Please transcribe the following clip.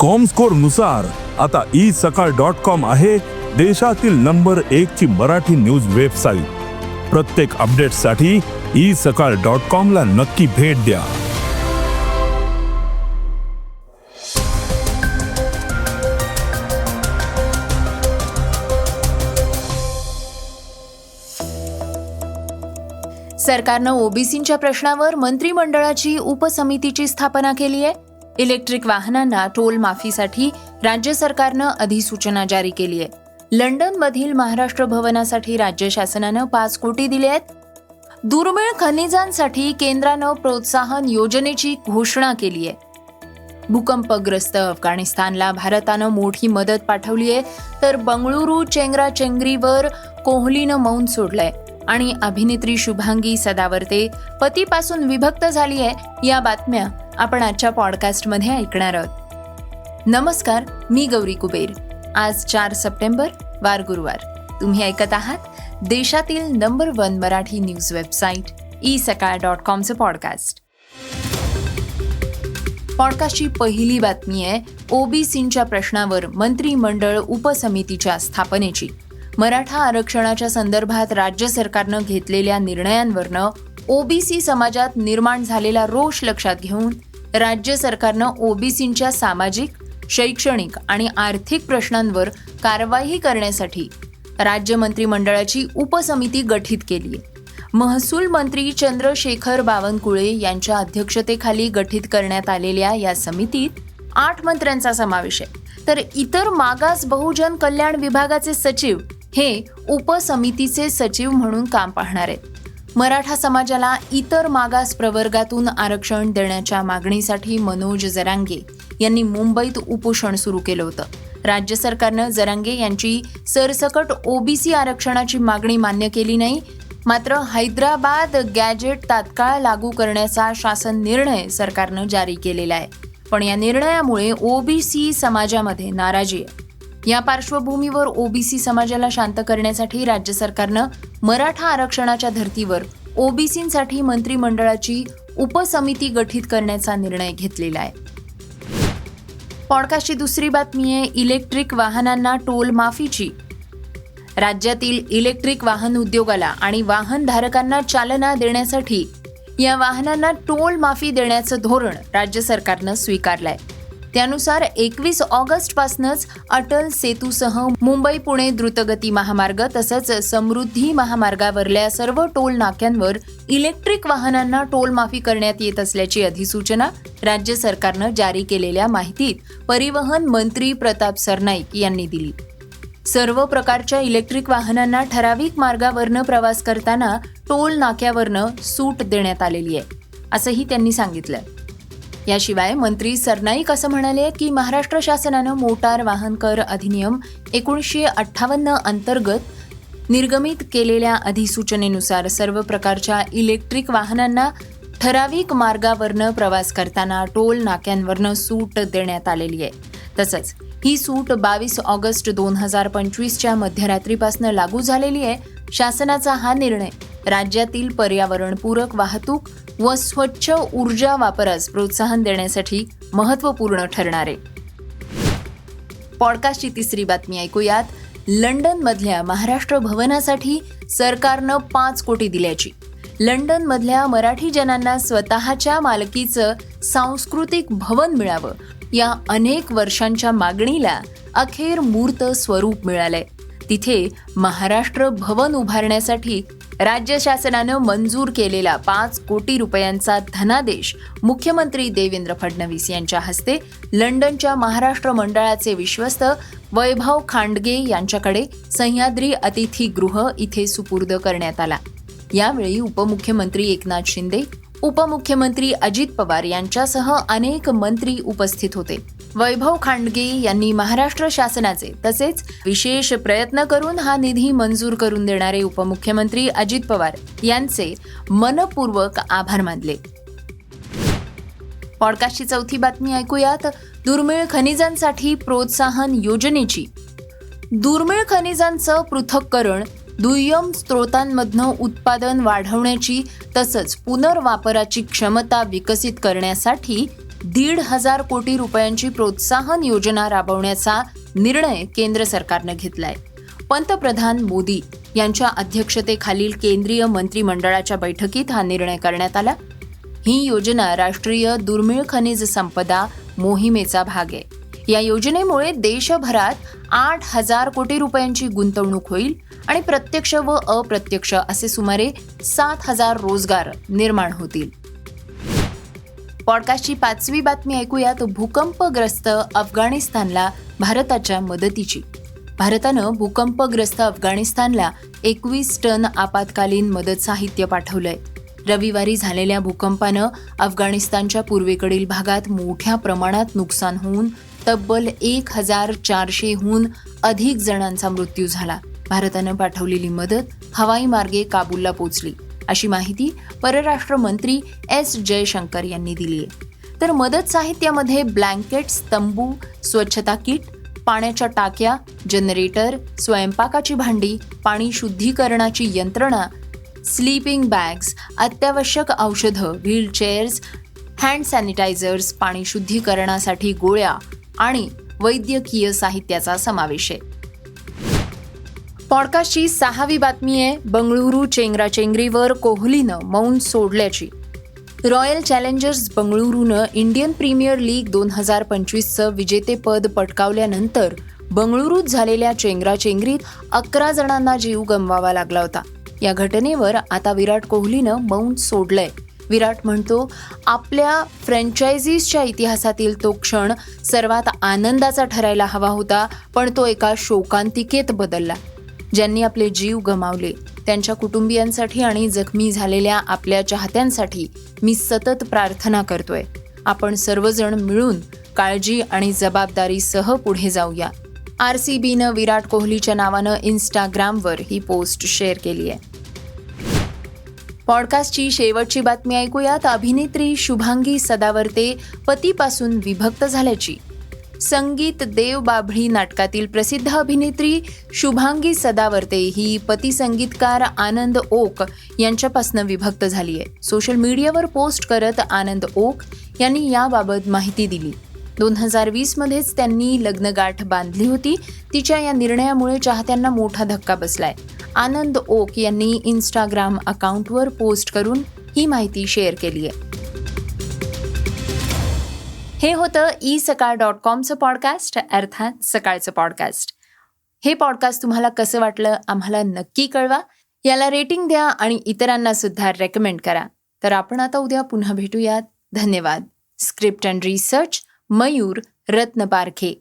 कॉमस्कोरनुसार आता E Sakal dot com आहे देशातील नंबर एक ची मराठी न्यूज वेबसाईट प्रत्येक अपडेटसाठी ई सकाळ डॉट कॉम ला नक्की भेट द्या. सरकारनं ओबीसींच्या प्रश्नावर मंत्रिमंडळाची उपसमितीची स्थापना केली आहे. इलेक्ट्रिक वाहनांना टोल माफीसाठी राज्य सरकारनं अधिसूचना जारी केली आहे. लंडनमधील महाराष्ट्र भवनासाठी राज्य शासनानं पाच कोटी दिले आहेत. दुर्मिळ खनिजांसाठी केंद्रानं प्रोत्साहन योजनेची घोषणा केली आहे. भूकंपग्रस्त अफगाणिस्तानला भारतानं मोठी मदत पाठवली आहे. तर बंगळुरू चेंगराचेंगरीवर कोहलीनं मौन सोडलंय. आणि अभिनेत्री शुभांगी सदावर्ते पतीपासून विभक्त झाली आहे. या बातम्या आपण आजच्या पॉडकास्टमध्ये ऐकणार आहोत. नमस्कार मी गौरी कुबेर. आज चार सप्टेंबर वार गुरुवार. तुम्ही ऐकत आहात देशातील number one Marathi news website e Sakal dot कॉमचं podcast. पॉडकास्टची पहिली बातमी आहे ओबीसींच्या प्रश्नावर मंत्रिमंडळ उपसमितीच्या स्थापनेची. मराठा आरक्षणाच्या संदर्भात राज्य सरकारनं घेतलेल्या निर्णयांवरनं ओबीसी समाजात निर्माण झालेला रोष लक्षात घेऊन राज्य सरकारनं ओबीसींच्या सामाजिक शैक्षणिक आणि आर्थिक प्रश्नांवर कारवाई करण्यासाठी राज्य मंत्रिमंडळाची उपसमिती गठीत केली आहे. महसूल मंत्री चंद्रशेखर बावनकुळे यांच्या अध्यक्षतेखाली गठीत करण्यात आलेल्या या समितीत आठ मंत्र्यांचा समावेश आहे. तर इतर मागास बहुजन कल्याण विभागाचे सचिव हे उपसमितीचे सचिव म्हणून काम पाहणार आहेत. मराठा समाजाला इतर मागास प्रवर्गातून आरक्षण देण्याच्या मागणीसाठी मनोज जरांगे यांनी मुंबईत उपोषण सुरू केलं होतं. राज्य सरकारनं जरांगे यांची सरसकट ओबीसी आरक्षणाची मागणी मान्य केली नाही मात्र हैदराबाद गॅजेट तात्काळ लागू करण्याचा शासन निर्णय सरकारनं जारी केलेला आहे. पण या निर्णयामुळे ओबीसी समाजामध्ये नाराजी आहे. या पार्श्वभूमीवर ओबीसी समाजाला शांत करण्यासाठी राज्य सरकारनं मराठा आरक्षणाच्या धर्तीवर ओबीसींसाठी मंत्रिमंडळाची उपसमिती गठीत करण्याचा निर्णय घेतलेला आहे. पॉडकास्टची दुसरी बातमी आहे इलेक्ट्रिक वाहनांना टोल माफीची. राज्यातील इलेक्ट्रिक वाहन उद्योगाला आणि वाहनधारकांना चालना देण्यासाठी या वाहनांना टोल माफी देण्याचं धोरण राज्य सरकारनं स्वीकारलं आहे त्यानुसार एकवीस ऑगस्ट पासूनच अटल सेतूसह मुंबई पुणे द्रुतगती महामार्ग तसंच समृद्धी महामार्गावरल्या सर्व टोल नाक्यांवर इलेक्ट्रिक वाहनांना टोल माफी करण्यात येत असल्याची अधिसूचना राज्य सरकारनं जारी केलेल्या माहितीत परिवहन मंत्री प्रताप सरनाईक यांनी दिली. सर्व प्रकारच्या इलेक्ट्रिक वाहनांना ठराविक मार्गावरनं प्रवास करताना टोल नाक्यावरनं सूट देण्यात आलेली आहे असंही त्यांनी सांगितलं. याशिवाय मंत्री सरनाईक असं म्हणाले की महाराष्ट्र शासनानं मोटार वाहन कर अधिनियम एकोणीसशे अठ्ठावन्न अंतर्गत निर्गमित केलेल्या अधिसूचनेनुसार सर्व प्रकारच्या इलेक्ट्रिक वाहनांना ठराविक मार्गावरनं प्रवास करताना टोल नाक्यांवरनं सूट देण्यात आलेली आहे. तसंच ही सूट बावीस ऑगस्ट दोन हजार पंचवीसच्या मध्यरात्रीपासून लागू झालेली आहे. शासनाचा हा निर्णय राज्यातील पर्यावरणपूरक वाहतूक व स्वच्छ ऊर्जा वापरास प्रोत्साहन देण्यासाठी महत्त्वपूर्ण ठरणार आहे. पॉडकास्टची तिसरी बातमी ऐकूयात. लंडनमधल्या महाराष्ट्र भवनासाठी सरकारनं पाच कोटी दिल्याची. लंडनमधल्या मराठी जनांना स्वतःच्या मालकीचं सांस्कृतिक भवन मिळावं. या अनेक वर्षांच्या मागणीला अखेर मूर्त स्वरूप मिळालंय. तिथे महाराष्ट्र भवन उभारण्यासाठी राज्य शासनानं मंजूर केलेला पाच कोटी रुपयांचा धनादेश मुख्यमंत्री देवेंद्र फडणवीस यांच्या हस्ते लंडनच्या महाराष्ट्र मंडळाचे विश्वस्त वैभव खांडगे यांच्याकडे सह्याद्री अतिथीगृह इथे सुपूर्द करण्यात आला. यावेळी उपमुख्यमंत्री एकनाथ शिंदे उपमुख्यमंत्री अजित पवार यांच्यासह अनेक मंत्री उपस्थित होते. वैभव खांडगे यांनी महाराष्ट्र शासनाचे तसेच विशेष प्रयत्न करून हा निधी मंजूर करून देणारे उपमुख्यमंत्री अजित पवार यांचे मनपूर्वक आभार मानले. पॉडकास्टची चौथी बातमी ऐकूयात. दुर्मिळ खनिजांसाठी प्रोत्साहन योजनेची. दुर्मिळ खनिजांचं पृथक्करण दुय्यम स्त्रोतांमधनं उत्पादन वाढवण्याची तसंच पुनर्वापराची क्षमता विकसित करण्यासाठी दीड हजार कोटी रुपयांची प्रोत्साहन योजना राबवण्याचा निर्णय केंद्र सरकारनं घेतलाय. पंतप्रधान मोदी यांच्या अध्यक्षतेखालील केंद्रीय मंत्रिमंडळाच्या बैठकीत हा निर्णय करण्यात आला. ही योजना राष्ट्रीय दुर्मिळ खनिज संपदा मोहिमेचा भाग आहे. या योजनेमुळे देशभरात आठ हजार कोटी रुपयांची गुंतवणूक होईल आणि प्रत्यक्ष व अप्रत्यक्ष असे सुमारे सात हजार रोजगार निर्माण होतील. पॉडकास्टची पाचवी बातमी ऐकूयात. भूकंपग्रस्त अफगाणिस्तानला भारताच्या मदतीची. भारतानं भूकंपग्रस्त अफगाणिस्तानला एकवीस टन आपत्कालीन मदत साहित्य पाठवलंय. रविवारी झालेल्या भूकंपानं अफगाणिस्तानच्या पूर्वेकडील भागात मोठ्या प्रमाणात नुकसान होऊन तब्बल एक हजार चारशेहून अधिक जणांचा मृत्यू झाला. भारतानं पाठवलेली मदत हवाई मार्गे काबूलला पोचली. अशी माहिती परराष्ट्र मंत्री एस जयशंकर यांनी दिली आहे. तर मदत साहित्यामध्ये ब्लँकेट्स तंबू स्वच्छता किट पाण्याच्या टाक्या जनरेटर स्वयंपाकाची भांडी पाणी शुद्धीकरणाची यंत्रणा स्लीपिंग बॅग्स अत्यावश्यक औषधं व्हीलचेअर्स हँड सॅनिटायझर्स पाणी शुद्धीकरणासाठी गोळ्या आणि वैद्यकीय साहित्याचा समावेश आहे. पॉडकास्टची सहावी बातमी आहे बंगळुरू चेंगराचेंगरीवर कोहलीनं मौन सोडल्याची. रॉयल चॅलेंजर्स बंगळुरूनं इंडियन प्रीमियर लीग दोन हजार पंचवीसचं विजेतेपद पटकावल्यानंतर बंगळुरूत झालेल्या चेंगराचेंगरीत अकरा जणांना जीव गमवावा लागला होता. या घटनेवर आता विराट कोहलीनं मौन सोडलंय. विराट म्हणतो आपल्या फ्रँचायझीजच्या इतिहासातील तो क्षण सर्वात आनंदाचा ठरायला हवा होता पण तो एका शोकांतिकेत बदलला. ज्यांनी आपले जीव गमावले त्यांच्या कुटुंबियांसाठी आणि जखमी झालेल्या आपल्या चाहत्यांसाठी मी सतत प्रार्थना करतोय. आपण सर्वजण मिळून काळजी आणि जबाबदारीसह पुढे जाऊया. आर सी बीनं विराट कोहलीच्या नावानं इन्स्टाग्रामवर ही पोस्ट शेअर केली आहे. पॉडकास्टची शेवटची बातमी ऐकूयात. अभिनेत्री शुभांगी सदावर्ते पतीपासून विभक्त झाल्याची. संगीत देव बाभळी नाटकातील प्रसिद्ध अभिनेत्री शुभांगी सदावर्ते ही पती संगीतकार आनंद ओक यांच्यापासून विभक्त झाली आहे. सोशल मीडियावर पोस्ट करत आनंद ओक यांनी याबाबत माहिती दिली. दोन हजार वीसमध्येच त्यांनी लग्नगाठ बांधली होती. तिच्या या निर्णयामुळे चाहत्यांना मोठा धक्का बसलाय. आनंद ओक यांनी इन्स्टाग्राम अकाउंटवर पोस्ट करून ही माहिती शेअर केली आहे. हे होतं ई सकाळ डॉट कॉमचं पॉडकास्ट अर्थात सकाळचं पॉडकास्ट. हे पॉडकास्ट तुम्हाला कसं वाटलं आम्हाला नक्की कळवा. याला रेटिंग द्या आणि इतरांना सुद्धा रेकमेंड करा. तर आपण आता उद्या पुन्हा भेटूयात. धन्यवाद. Script and research Mayur Ratnaparkhe.